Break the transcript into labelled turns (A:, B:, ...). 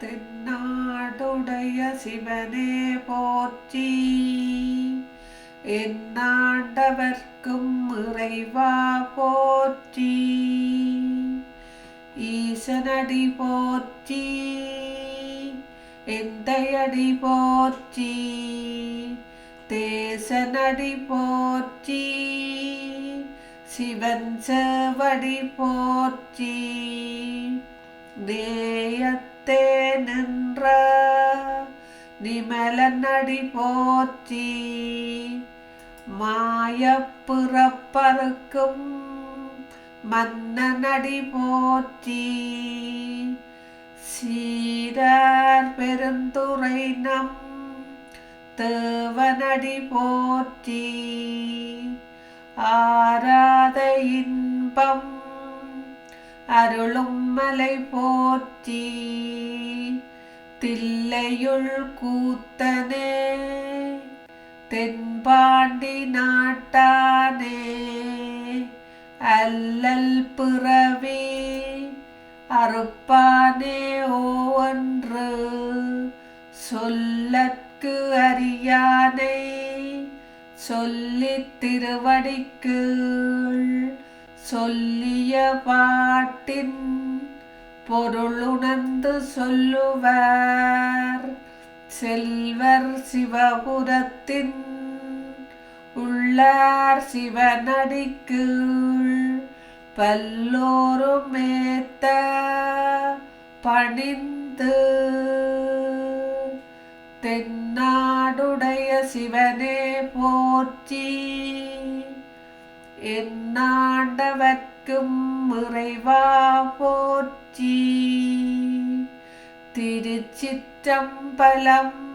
A: தென்னாடுடைய சிவனே போற்றி என்னாண்டவர்க்கும் இறைவா போற்றி ஈசனடி போற்றி எந்தையடி போற்றி தேசனடி போற்றி சிவன் செவடி போற்றி நேயத்தே நிமலநடி போற்றி மாயப்புறப்பறுக்கும் மன்னநடி போற்றி. சீரார் பெருந்துரை நம் தேவனடி போற்றி. ஆராத இன்பம் அருளும் மலை போற்றி. தில்லையுள் கூத்தனே தென்பாண்டி நாட்டானே அல்லல் பிறவி அறுப்பானே ஓ ஒன்று சொல்லற்கு அறியானை சொல்லி திருவடிக்கு சொல்லிய பாட்டின் பொருளுணர்ந்து சொல்லுவார். செல்வர் சிவபுரத்தின் உள்ளார் சிவனடிக்கு பல்லோரும் ஏத்த பணிந்து தென்னாடுடைய சிவனே போற்றி என்னாண்டவர்க்கும் இறைவா போற்றி. திருச்சிற்றம்பலம்